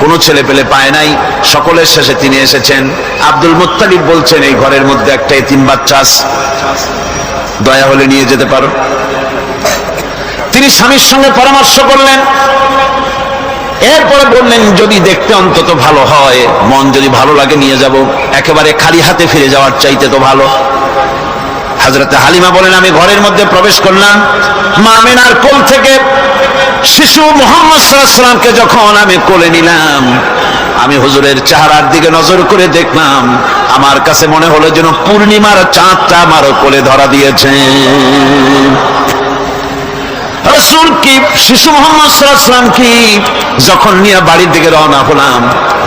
কোনো ছেলে পেলে পায় নাই। সকলের শেষে তিনি এসেছেন। আব্দুল মুত্তালিব বলছেন, এই ঘরের মধ্যে একটা এতিম বাচ্চা। দয়া হলে নিয়ে যেতে পারো। তিনি স্বামীর সঙ্গে পরামর্শ করলেন। এরপরে বললেন, যদি দেখতে অন্তত ভালো হয়, মন যদি ভালো লাগে, নিয়ে যাব। একেবারে খালি হাতে ফিরে যাওয়ার চাইতে তো ভালো। হাজরতে হালিমা বলেন, আমি ঘরের মধ্যে প্রবেশ করলাম। মা মেনার কোল থেকে শিশু মোহাম্মদ সাল্লামকে যখন আমি কোলে নিলাম, আমি হুজুরের চেহারার দিকে নজর করে দেখলাম, আমার কাছে মনে হলো যেন পূর্ণিমার চাঁদটা আমার কোলে ধরা দিয়েছে। রসুল কি? শিশু মোহাম্মদ কি? যখন নিয়ে বাড়ির দিকে রওনা হলাম,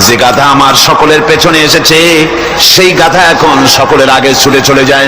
যে গাধা আমার সকলের পেছনে এসেছে, সেই গাধা এখন সকলের আগে ছুটে চলে যায়।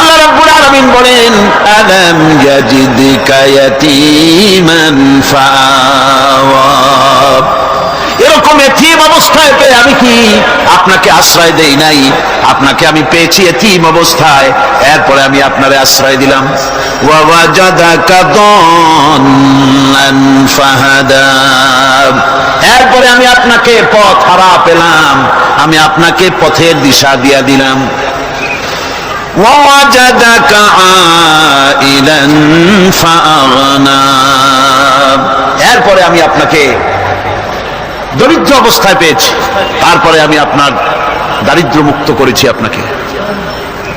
আল্লাহ রাব্বুল আলামিন বলেন, আলাম ইয়াজিদকা ইয়াতীমান ফাওয়া এরকম এতিম অবস্থায় পেয়ে আমি কি আপনাকে আশ্রয় দেই নাই? আপনাকে আমি পেয়েছি এতিম অবস্থায়, এরপরে আমি আপনারে আশ্রয় দিলাম। এরপরে আমি আপনাকে পথ হারা পেলাম, আমি আপনাকে পথের দিশা দিয়া দিলাম। ووجدك عائلا فأغنى এরপরে আমি আপনাকে দরিদ্র অবস্থায় পেয়েছি তারপরে আমি আপনার দারিদ্র মুক্ত করেছি আপনাকে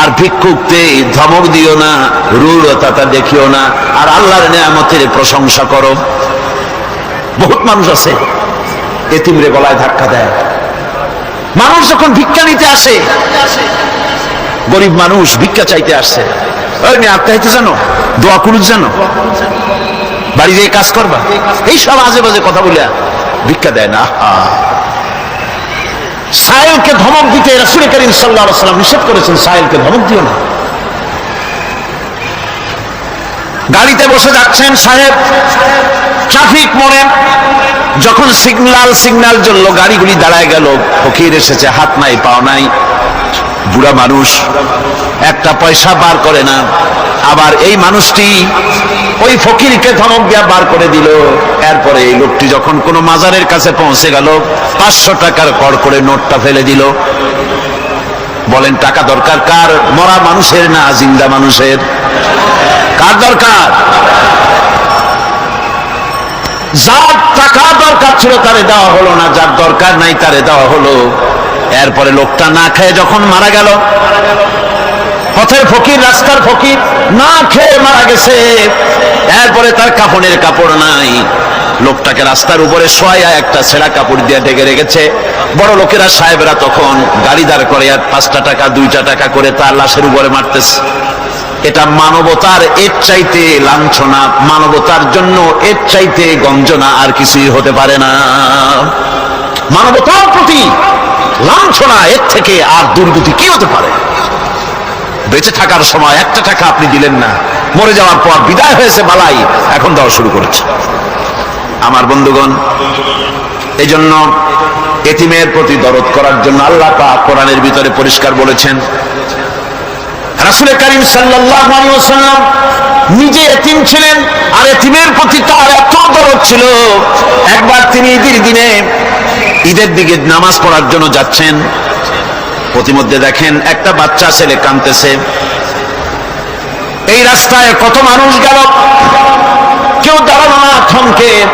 আর ভিক্ষুকতে ধমক দিও না রূঢ়তা দেখিও না, আর আল্লাহর নিয়ামতের প্রশংসা করো। বহুত মানুষ আছে, এতিমরে গলায় ধাক্কা দেয়। মানুষ যখন ভিক্ষা নিতে আসে, গরিব মানুষ ভিক্ষা চাইতে আসছে ওই জানো? দোয়া কুরুজ জানো? বাড়ি যেয়ে কাজ করবা? এই সব আজে বাজে কথা বলে ভিক্ষা দেয় না। আহা। সাহেলকে ধমক দিতে রাসুল করিম সাল্লাহ সাল্লাম নিষেধ করেছেন সাহেলকে ধমক দিও না। গাড়িতে বসে যাচ্ছেন সাহেব, ট্রাফিক মোড়ে যখন সিগনাল সিগনাল জ্বলল, গাড়িগুলি দাঁড়ায় গেল, ফকির এসেছে, হাত নাই পাও নাই। বুড়া মানুষ, একটা পয়সা বার করে না। আবার এই মানুষটি ওই ফকিরকে ধমক দিয়া বার করে দিল। এরপরে এই লোকটি যখন কোনো মাজারের কাছে পৌঁছে গেল, পাঁচশো টাকার কর করে নোটটা ফেলে দিল। বলেন, টাকা দরকার কার? মরা মানুষের না জিন্দা মানুষের? কার দরকার? যার টাকা দরকার ছিল তারে দেওয়া হলো না, যার দরকার নাই তারে দেওয়া হলো। এরপরে লোকটা না খেয়ে যখন মারা গেল, পথের ফকির, রাস্তার ফকির, না খেয়ে মারা গেছে। এরপরে তার কাপড়ের কাপড় নাই। লোকটাকে রাস্তার উপরে শোয়া একটা ছেঁড়া কাপড় দিয়ে ঢেকে রেখেছে। বড় লোকেরা, সাহেবরা তখন গাড়ি দাঁড় করে আর পাঁচটা টাকা, দুইটা টাকা করে তার লাশের উপরে মারতেছে। এটা মানবতার এর চাইতে লাঞ্ছনা, মানবতার জন্য এর চাইতে গঞ্জনা আর কিছুই হতে পারে না। মানবতার প্রতি লাঞ্ছনা এর থেকে আর দুর্গতি কি হতে পারে? বেঁচে থাকার সময় একটা টাকা আপনি দিলেন না। মরে যাওয়ার পর বিদায় হয়েছে বালাই, এখন দেওয়া শুরু করেছে। আমার বন্ধুগণ এই জন্য এতিমের প্রতি দরদ করার জন্য আল্লাহ পাক কোরআনের ভিতরে পরিষ্কার বলেছেন রাসুল করিম সাল্লাম নিজে এতিম ছিলেন আর এতিমের প্রতি তার এত দরদ ছিল। একবার তিনি ঈদের দিনে ঈদের দিকে নামাজ পড়ার জন্য যাচ্ছেন। প্রতিমধ্যে দেখেন একটা বাচ্চা ছেলে কাঁদতেছে। এই রাস্তায় কত মানুষ গেল। কেউ দাঁড়াল না, থমকে।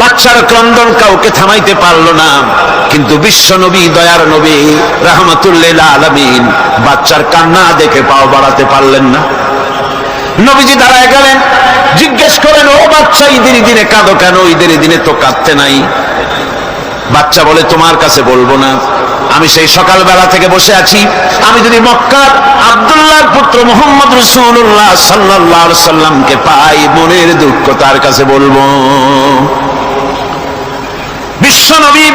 বাচ্চার ক্রন্দন কাউকে থামাইতে পারল না। কিন্তু বিশ্ব নবী, দয়ার নবী, রাহমাতুল্লিল আলমিন বাচ্চার কান্না দেখে পাও বাড়াতে পারলেন না। নবীজি দাঁড়ায় গেলেন, জিজ্ঞেস করেন ও বাচ্চা, ঈদের দিনে কাঁদো কেন? ঈদের দিনে তো কাঁদতে নাই। বাচ্চা বলে তোমার কাছে বলব না। আমি সেই সকালবেলা থেকে বসে আছি। আমি যদি মক্কার আব্দুল্লাহর পুত্র মোহাম্মদ রসুল্লাহ সাল্লাহ সাল্লামকে পাই, মনের দুঃখ তার কাছে বলব। বিশ্ব নবী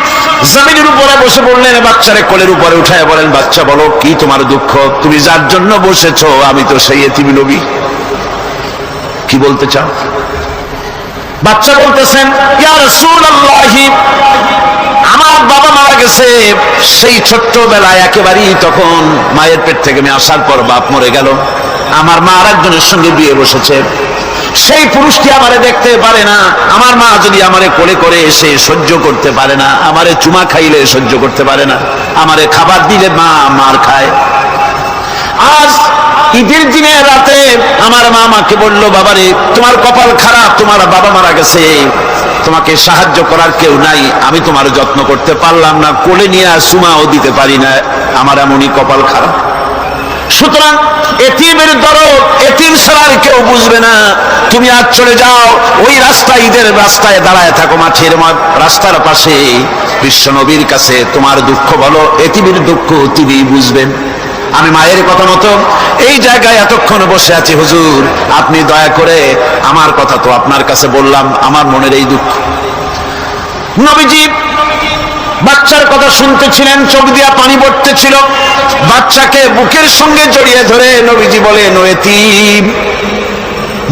জমিনের উপরে বসে বাচ্চারে উপরে উঠায় বলেন, বাচ্চা বলো, কি তোমার দুঃখ? তুমি যার জন্য বসেছ, আমি তো সেই এতিম নবী। কি বলতে চাও? বাচ্চা বলতেছেন আমার বাবা মারা গেছে, সেই ছোট্টবেলায় একেবারেই তখন মায়ের পেট থেকে আমি আসার পর বাপ মরে গেল। আমার মা আর একজনের সঙ্গে বিয়ে বসেছে। সেই পুরুষটি আমারে দেখতে পারে না, আমার মা যদি আমারে কোলে করে এসে সহ্য করতে পারে না, আমারে চুমা খাইলে সহ্য করতে পারে না, আমারে খাবার দিলে মা মার খায়। আজ ঈদের দিনে রাতে আমার মা আমাকে বলল, বাবারে, তোমার কপাল খারাপ, তোমার বাবা মারা গেছে। তোমাকে সাহায্য করার কেউ নাই, আমি তোমার যত্ন করতে পারলাম না, কোলে নিয়ে সুমাও দিতে পারি না। আমার এমনই কপাল খারাপ। সুতরাং এতিমের দরদ ছাড়া আর কেউ বুঝবে না। তুমি আজ চলে যাও, ওই রাস্তা, ঈদের রাস্তায় দাঁড়ায় থাকো মাঠের রাস্তার পাশে। বিশ্ব নবীর কাছে তোমার দুঃখ বলো এটিমের দুঃখ তিনি বুঝবেন। আমি মায়ের কথা মতো এই জায়গায় এতক্ষণ বসে আছি, হুজুর। আপনি দয়া করে আমার কথা তো আপনার কাছে বললাম, আমার মনের এই দুঃখ। নবীজি বাচ্চার কথা শুনতেছিলেন, চোখ দিয়া পানি পড়তেছিল। বাচ্চাকে বুকের সঙ্গে জড়িয়ে ধরে নবীজি বলে নয়েতি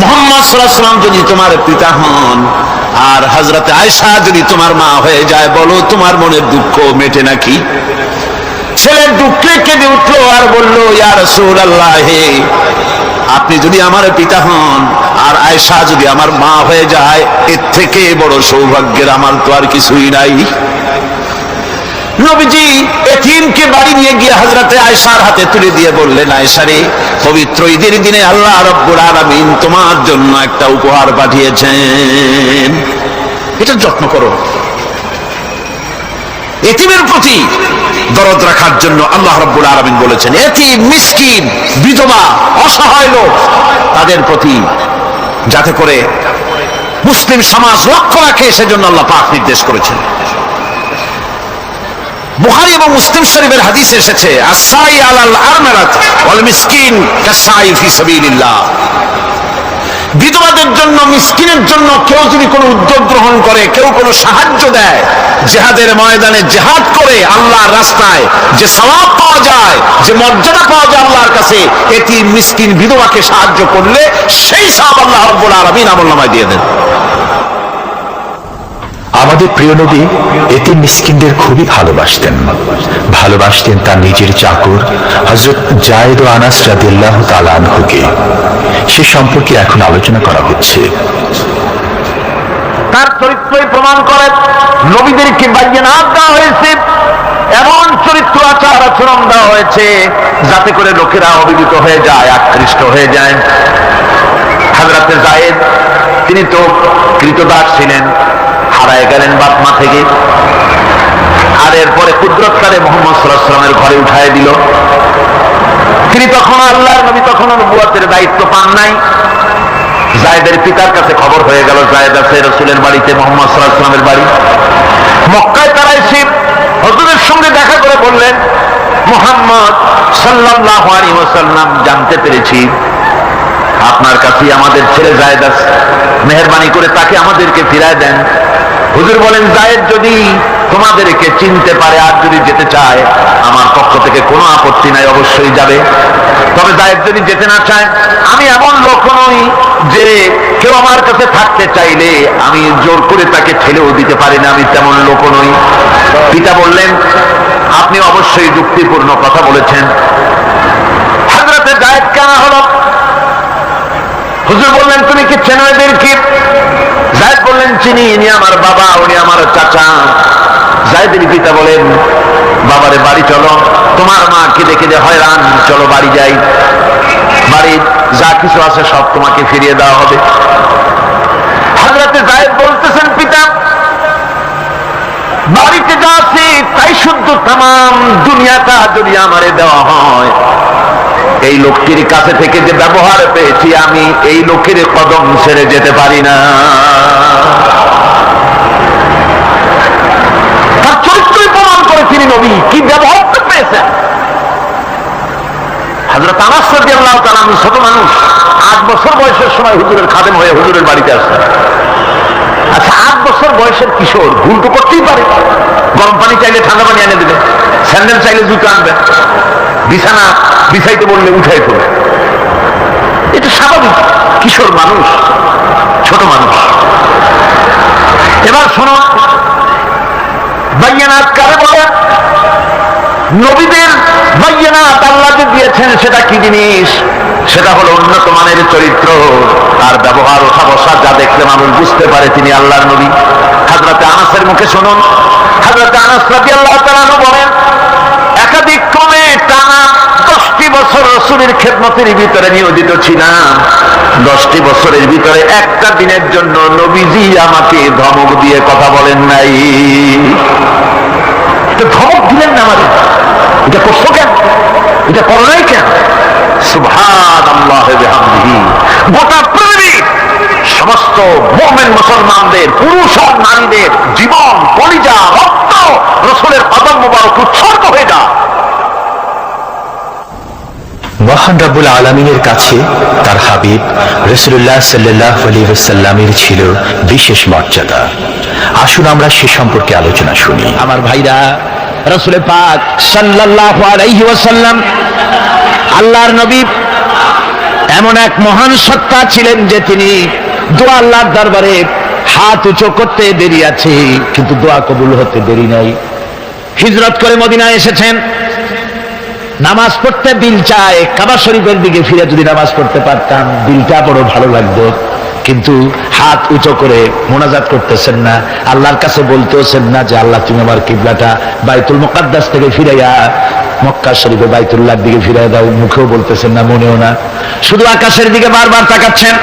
মোহাম্মদ সাল্লাম যদি তোমার পিতা হন, আর হজরত আয়সা যদি তোমার মা হয়ে যায়, বলো তোমার মনের দুঃখ মেটে নাকি? ছেলের দুঃখে কেঁদে উঠল আর বলল, ইয়া রসুল আল্লাহ আপনি যদি আমার পিতা হন আর আয়সা যদি আমার মা হয়ে যায়, এর থেকে বড় সৌভাগ্যের আমার তো আর কিছুই নাই। নবীজি বাড়ি নিয়ে গিয়ে হজরতে হাতে তুলে দিয়ে বললেন পবিত্র তোমার জন্য একটা উপহার পাঠিয়েছেন। এটা যত্ন করো। এতিমের প্রতি দরদ রাখার জন্য আল্লাহ রব্বুল আলামিন বলেছেন এতিম মিসকিন, বিধবা, অসহায় লোক, তাদের প্রতি যাতে করে মুসলিম সমাজ লক্ষ্য রাখে, সেজন্য আল্লাহ পাক নির্দেশ করেছেন। বুহারি এবং মুসলিম শরীফের হাদিসে এসেছে আসাই আলাল আরমারাত, ওয়াল মিসকিন কাসাই ফি সাবিলিল্লাহ। বিধবাদের জন্য, মিসকিনের জন্য কেউ যদি কোনো উদ্যোগ গ্রহণ করে, কেউ কোনো সাহায্য দেয়, জেহাদের ময়দানে জেহাদ করে আল্লাহর রাস্তায় যে স্বভাব পাওয়া যায়, যে মর্যাদা পাওয়া যায় আল্লাহর কাছে, এটি মিসকিন বিধবাকে সাহায্য করলে সেই সব আল্লাহ রাব্বুল আমল আমলনামায় দিয়ে দেন। আমাদের প্রিয় নবী এতে মিসকিনদের খুবই ভালোবাসতেন। ভালোবাসতেন তার নিজের চাকর হজরত জায়েদ আনাস রাদিল্লাহ তালানহুকে সে সম্পর্কে এখন আলোচনা করা হচ্ছে। তার চরিত্রই প্রমাণ করে নবীদেরকে বাইয়ানাত দেওয়া হয়েছে, এমন চরিত্র আচার আচরণ দেওয়া হয়েছে যাতে করে লোকেরা অভিভূত হয়ে যায়, আকৃষ্ট হয়ে যায়। হাজরাতে জায়েদ তিনি তো কৃতদাস ছিলেন। হারায় গেলেন বাপ মা থেকে। আর এরপরে কুদরতকারে মোহাম্মদ সাল্লামের ঘরে উঠায় দিল। তিনি তখন আল্লাহর নবী তখন নবুয়াতের দায়িত্ব পান নাই। জায়দের পিতার কাছে খবর হয়ে গেল, জায়দ আছে রসুলের বাড়িতে, মোহাম্মদ সাল্লাহামের বাড়ি। মক্কায় তারা এসে হজুরের সঙ্গে দেখা করে বললেন, মোহাম্মদ সাল্লাহ আলী ওসাল্লাম জানতে পেরেছি আপনার কাছে আমাদের ছেলে জায়দ আছে। মেহরবানি করে তাকে আমাদেরকে ফিরায় দেন। হুজুর বলেন, জায়েদ যদি তোমাদেরকে চিনতে পারে আর যদি যেতে চায়, আমার পক্ষ থেকে কোনো আপত্তি নাই, অবশ্যই যাবে। তবে জায়েদ যদি যেতে না চায়, আমি এমন লোক নই যে কেউ আমার কাছে থাকতে চাইলে আমি জোর করে তাকে ঠেলেও দিতে পারি না, আমি তেমন লোক নই। পিতা বললেন, আপনি অবশ্যই যুক্তিপূর্ণ কথা বলেছেন। হাজরাতে জায়েদ কেন হলো হুজুর বললেন, তুমি কি চেনো এদেরকে জায়দ বললেন, চিনি, ইনি আমার বাবা, উনি আমার চাচা। জায়দের পিতা বলেন, বাবারে, বাড়ি চলো। তোমার মা কেঁদে কেঁদে হয়রান, চলো বাড়ি যাই। বাড়ির যা কিছু আছে সব তোমাকে ফিরিয়ে দেওয়া হবে। হাজরাতে জায়দ বলতেছেন, পিতা, বাড়িতে যা আছে তাই শুদ্ধ তাম দুনিয়াটা যদি আমারে দেওয়া হয় এই লোকটির কাছে থেকে যে ব্যবহার পেয়েছি, আমি এই লোকের কদম ছেড়ে যেতে পারি না। তার চরিত্রই প্রমাণ করে তিনি নবী। কি ব্যবহার পেয়েছেন? হাজরত ছোট মানুষ, আট বছর বয়সের সময় হুজুরের খাদেম হয়ে হুজুরের বাড়িতে আসছেন আচ্ছা আট বছর বয়সের কিশোর, ভুল তো করতেই পারে। গরম পানি চাইলে ঠান্ডা পানি এনে দেবে, স্যান্ডেল চাইলে জুতো আনবে। বিছানা বিছাইতে বললে উঠাই পড়ে এটা স্বাভাবিক, কিশোর মানুষ, ছোট মানুষ। এবার শোনো বাইয়ানাত কারে বলে? নবীদের বাইয়ানাত আল্লাহ যে দিয়েছেন, সেটা কি জিনিস? সেটা হলো উন্নত মানের চরিত্র। তার ব্যবহার, ওঠা বসা যা দেখলে মানুষ বুঝতে পারে তিনি আল্লাহর নবী। হাজরাতে আনাসের মুখে শুনুন। হাজরাতে আনাস রাজি আল্লাহ তালানু বলেন একাধিক ক্রমে টানা দশটি বছর রসুলের খেদমতের ভিতরে নিয়োজিত ছিলাম। দশটি বছরের ভিতরে একটা দিনের জন্য নবীজি আমাকে ধমক দিয়ে কথা বলেন নাই। ধমক দিলেন না আমাদের এটা করছ কেন? এটা করো নাই কেন গোটা পৃথিবী, সমস্ত মোমেন মুসলমানদের, পুরুষ আর নারীদের জীবন, কলিজা, রক্ত, রসুলের কদম উৎসর্গ হয়ে যা মহান রাব্বুল আলমিনের কাছে তার হাবিব রসুল্লাহ সাল্লাহ আলিয়াল্লামের ছিল বিশেষ মর্যাদা। আসুন আমরা সে সম্পর্কে আলোচনা শুনি। আমার ভাইরা, রসুলের পাক সাল্লাল্লাহু আলাইহি ওয়াসাল্লাম আল্লাহর নবী এমন এক মহান সত্তা ছিলেন যে তিনি দোয়া আল্লাহর দরবারে হাত উঁচু করতে দেরি আছে, কিন্তু দোয়া কবুল হতে দেরি নাই। হিজরত করে মদিনায় এসেছেন। নামাজ পড়তে দিল চায়, কাবা শরীফের দিকে ফিরে যদি নামাজ পড়তে পারতাম দিলটা বড় ভালো লাগতো। কিন্তু হাত উঁচু করে মোনাজাত করতেছেন না, আল্লাহর কাছে বলতেছেন না যে, আল্লাহ, তুমি আমার কিবলাটা বাইতুল মুকাদ্দাস থেকে ফিরাইয়া মক্কা শরীফে বাইতুল্লাহর দিকে ফিরাই দাও। মুখেও বলতেছেন না, মনেও না। শুধু আকাশের দিকে বারবার তাকাচ্ছেন।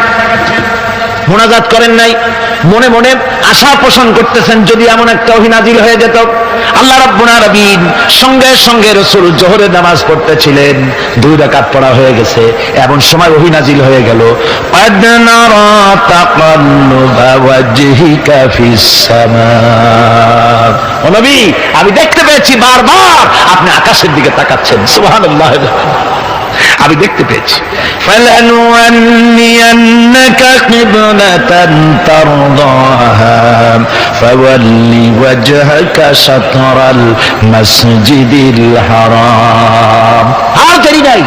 মোনাজাত করেন নাই। মনে মনে আশা পোষণ করতেছেন, যদি এমন একটা অভিনাজিল হয়ে যেত। আল্লাহ রব্বুল আলামিন সঙ্গে সঙ্গে রসুল জোহরের নামাজ পড়তেছিলেন। দুই রাকাত পড়া হয়ে গেছে, এমন সময় অভিনাজিল হয়ে গেল। আমি দেখতে পেয়েছি বারবার আপনি আকাশের দিকে তাকাচ্ছেন। সুহান আমি দেখতে পেয়েছি। قبلة ترضاها فول وجهك شطر المسجد الحرام আর দেরি নাই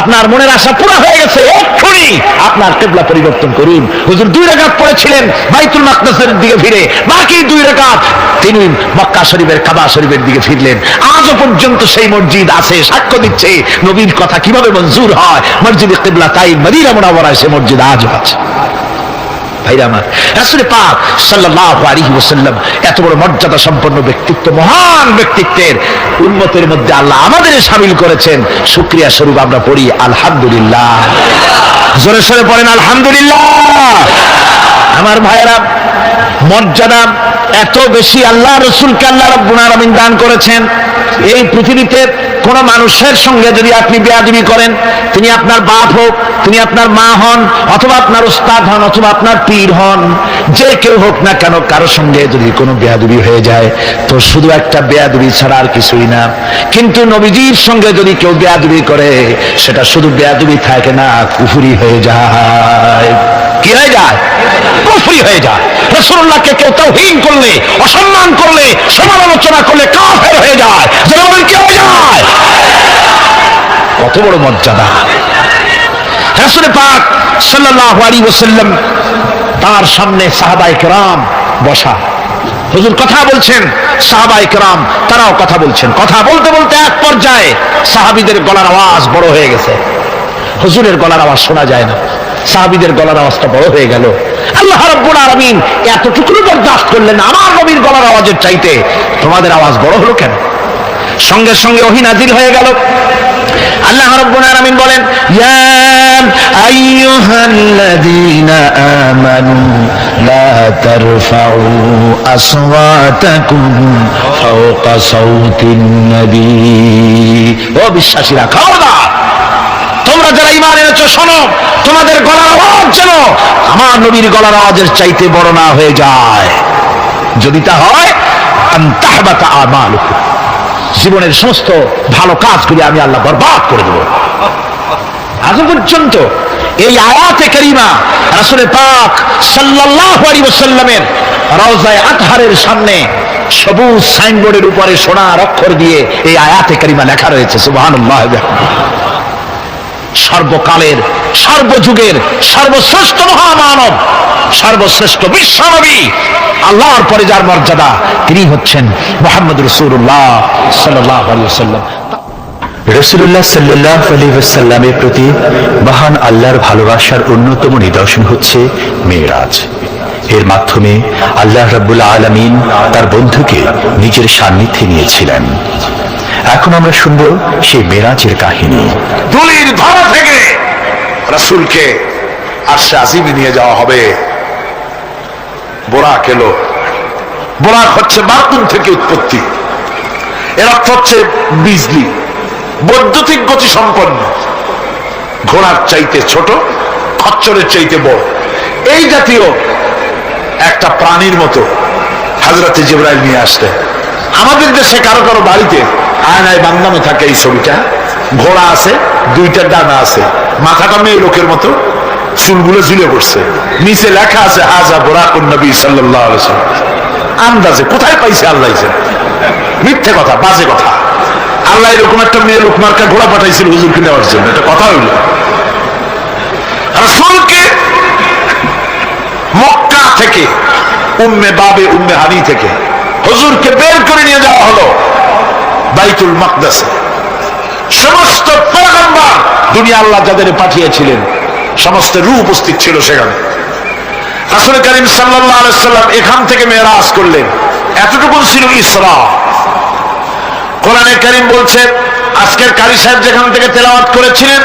আপনার মনের আশা পুরো হয়ে গেছে এক্ষুনি আপনার কেবলা পরিবর্তন করুন হুজুর দুই রাকাত পড়েছিলেন বাইতুল মাকদাসের দিকে ফিরে বাকি দুই রাকাত তিনি মক্কা শরীফের কাবা শরীফের দিকে ফিরলেন আজও পর্যন্ত সেই মসজিদ আছে সাক্ষ্য দিচ্ছে নবীর কথা কিভাবে মঞ্জুর হয় মসজিদে কেবলা তাই মদিনা মোনাবরায় সে মসজিদ আজও আছে ভাইরা আমার রাসূল পাক সাল্লাল্লাহু আলাইহি ওয়াসাল্লাম এত বড় মর্যাদা সম্পন্ন ব্যক্তিত্ব, মহান ব্যক্তিত্বের উন্মতের মধ্যে আল্লাহ আমাদের শামিল করেছেন। শুকরিয়া স্বরূপ আমরা পড়ি, আলহামদুলিল্লাহ। জোরে সরে পড়েন, আলহামদুলিল্লাহ। আমার ভাইয়েরা, মর্যাদা এত বেশি আল্লাহ রসুলকে আল্লাহ রব্বুল আলামিন দান করেছেন। এই পৃথিবীতে কোন মানুষের সঙ্গে যদি আপনি বেয়াদবি করেন, তিনি আপনার বাপ হোক, তিনি আপনার মা হন, অথবা আপনার উস্তাদ হন, অথবা আপনার পীর হন, যে কেউ হোক না কেন কারও সঙ্গে যদি কোনো বেয়াদবি হয়ে যায়, তো শুধু একটা বেয়াদবি ছাড়া আর কিছুই না। কিন্তু নবীজির সঙ্গে যদি কেউ বেয়াদবি করে, সেটা শুধু বেয়াদবি থাকে না, কুফুরি হয়ে যায়। কি হয়ে যায়? কুফরি হয়ে যায়। রসুল্লাহকে কেউ তৌহিন করলে, অসম্মান করলে সমালোচনা করলে কাফের হয়ে যায়। কি হয়ে যায়? কত বড় মর্যাদা। পাক সাল্লাল্লাহু আলাইহি ওয়াসাল্লাম তার সামনে সাহাবায়ে কেরাম বসা। হুজুর কথা বলছেন তারাও কথা বলছেন। কথা বলতে বলতে এক পর্যায়ে সাহাবীদের গলার আওয়াজ বড় হয়ে গেছে। হুজুরের গলার আওয়াজ শোনা যায় না। সাহাবীদের গলার আওয়াজটা বড় হয়ে গেল। আল্লাহ রাব্বুল আলামিন এতটুকু বরদাস্ত করলেন আমার নবীর গলার আওয়াজের চাইতে। তোমাদের আওয়াজ বড় হলো কেন? সঙ্গে সঙ্গে হয়ে গেল। আল্লাহ রাব্বুল বলেন, ইয়া আইয়ুহাল্লাযীনা আমানু লা তারফাউ আসওয়াতাকুম ফাওকা নবী। ও বিশ্বাসীরা খবরদার তোমরা যারা ইমান এনেছো, শোনো, তোমাদের গলার আওয়াজ যেন আমার নবীর গলার আওয়াজের চাইতে বড় না হয়ে যায়। যদি তা হয় জীবনের সমস্ত ভালো কাজগুলি আমি আল্লাহ বরবাদ করে দেব। আজ পর্যন্ত এই আয়াতে করিমা রাসূল পাক সাল্লাল্লাহু আলাইহি ওয়াসাল্লামের রওজায়ে আতহারের সামনে সবুজ সাইনবোর্ডের উপরে সোনার অক্ষর দিয়ে এই আয়াতে করিমা লেখা রয়েছে, সুবহানাল্লাহ। সর্বকালের, সর্বযুগের, সর্বশ্রেষ্ঠ মহামানব, সর্বশ্রেষ্ঠ বিশ্বনবী, আল্লাহর পরে যার মর্যাদা, তিনি হচ্ছেন মোহাম্মদ রসুল্লাহ সাল্লাহ সাল্লাম রসুল্লাহ সাল্লাহ আলী প্রতি মহান আল্লাহর ভালোবাসার অন্যতম নিদর্শন হচ্ছে মেয়েরাজ। এর মাধ্যমে আল্লাহ রাব্বুল আলামিন তার বন্ধুকে নিজের সান্নিধ্যে নিয়েছিলেন। এখন আমরা শুনব সেই মেরাজের কাহিনী। দুলির ধরা থেকে রসুলকে আরশে আজিমে নিয়ে যাওয়া হবে। বোরাক এলো। বোরাক হচ্ছে মার্কুন থেকে উৎপত্তি। এর অর্থ হচ্ছে বিজলি। বৈদ্যুতিক গতি সম্পন্ন। ঘোড়ার চাইতে ছোট, খচ্চরের চাইতে বড়। এই জাতীয় একটা প্রাণীর মতো হাজরাতে জিব্রাইল নিয়ে আসলেন। আমাদের দেশে কারও কারও বাড়িতে আয়নায় বাংলানো থাকে এই ছবিটা। ঘোড়া আছে, দুইটা ডানা আছে। মাথাটা মেয়ে লোকের মতো, চুলগুলো ঝুলে পড়ছে। নিচে লেখা আছে হাজা বোরাকুন নবী সাল্লাহ আন্দাজে, কোথায় পাইছে আল্লাহ মিথ্যে কথা, বাজে কথা। আল্লাহ এরকম একটা মেয়ে লোক মার্কা ঘোড়া পাঠাইছিল হুজুরকে নেওয়ার জন্য। এটা কথা হইল। রসুলকে মক্কা থেকে, উম্মে বাবে, উম্মে হানি থেকে হুজুরকে বের করে নিয়ে যাওয়া হলো। বাইতুল মাকদাসে। সমস্ত পয়গম্বর দুনিয়া আল্লাহ যাদের পাঠিয়েছিলেন, সমস্ত রু উপস্থিত ছিল সেখানে। রাসূল করিম সাল্লাম এখান থেকে মেরাজ করলেন। এতটুকু ছিল ইসরা। কোরআনে করিম বলছে, আজকের কারি সাহেব যেখান থেকে তেলাওয়াত করেছিলেন